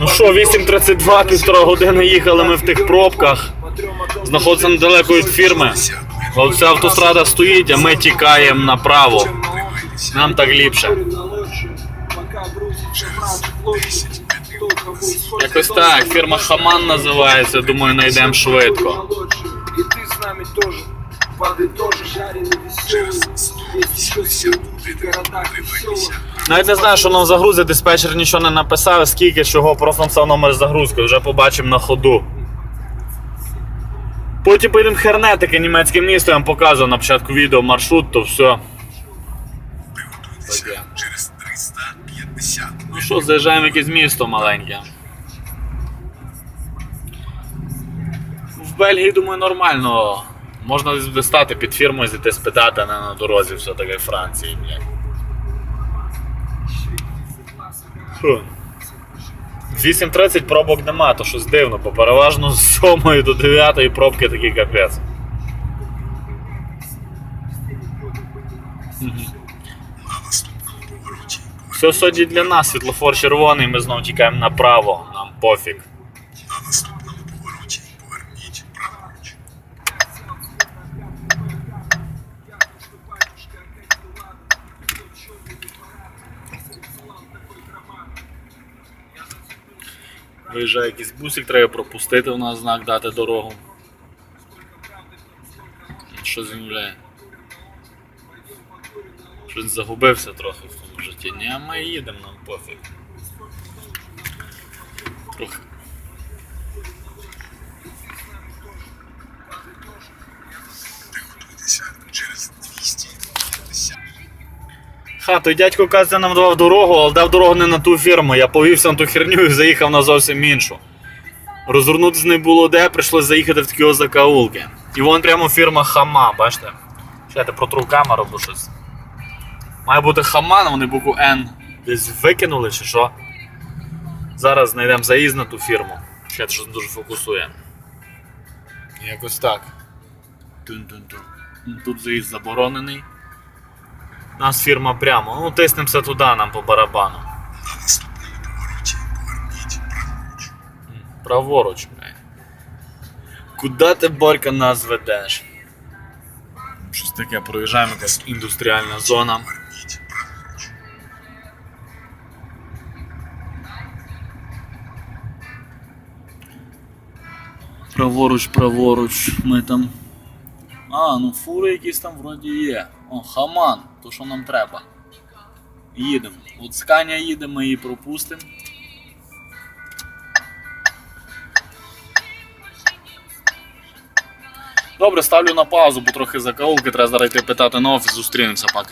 Ну що, 8.32, півтора години їхали ми в тих пробках. Знаходиться недалеко від фірми. От Вся автострада стоїть, а ми тікаємо направо. Нам так ліпше. Якось так, фірма Хаман називається, думаю, знайдемо швидко. И ты с нами тоже. Воды тоже жареный веселый. Навіть не знаю, що нам загрузить, диспетчер нічого не написав, скільки чого, просто написав номер загрузки, вже побачимо на ходу. Потім поїдемо в Хернетики, німецьке місто, я вам показував на початку відео маршрут, то все. Таке. через 350 Ну що, заїжджаємо в якесь місто маленьке. В Бельгії, думаю, нормально. Можна стати під фірмою, зійти спитати, а не на дорозі, все таке Франції, блядь. Фу. 8.30 пробок нема, то щось дивно, бо переважно з 7 до 9 пробки такі капець. на. Все сьогодні для нас, світлофор червоний, ми знову тікаємо направо, нам пофіг. На наступному повороті поверніть праворуч. Виїжджає якийсь бусик, треба пропустити у нас знак дати дорогу. Що зім'яє? Щось загубився трохи в тому житті. Ні, а ми їдемо, нам пофіг. Трохи. Приготуйтеся через 250. Ха, той дядько каже, нам давав дорогу, але дав дорогу не на ту фірму. Я повівся на ту херню і заїхав на зовсім іншу. Розвернутися не було де, прийшлось заїхати в такі закаулки. І вон прямо фірма Хама, бачите? Я протру камеру, бо щось. Має бути Хаман, вони букву Н десь викинули чи що. Зараз знайдемо заїзд на ту фірму. Ще щось дуже фокусує. Якось так. Тун-тун-тун. Тут заїзд заборонений. Нас фірма прямо. Ну, тиснемося туди, нам по барабану. На наступному повороті поверніть праворуч. Праворуч, блядь. Куди ти, Борька, нас ведеш? Щось таке, проїжджаємо якась індустріальна зона. Праворуч, праворуч, ми там. А, ну фури якісь там вроді є. О, хаман, то що нам треба. Їдемо. От з Каня їдемо і пропустимо. Добре, ставлю на паузу, бо трохи закаулки, треба зараз йти питати на офіс, зустрінемося пока.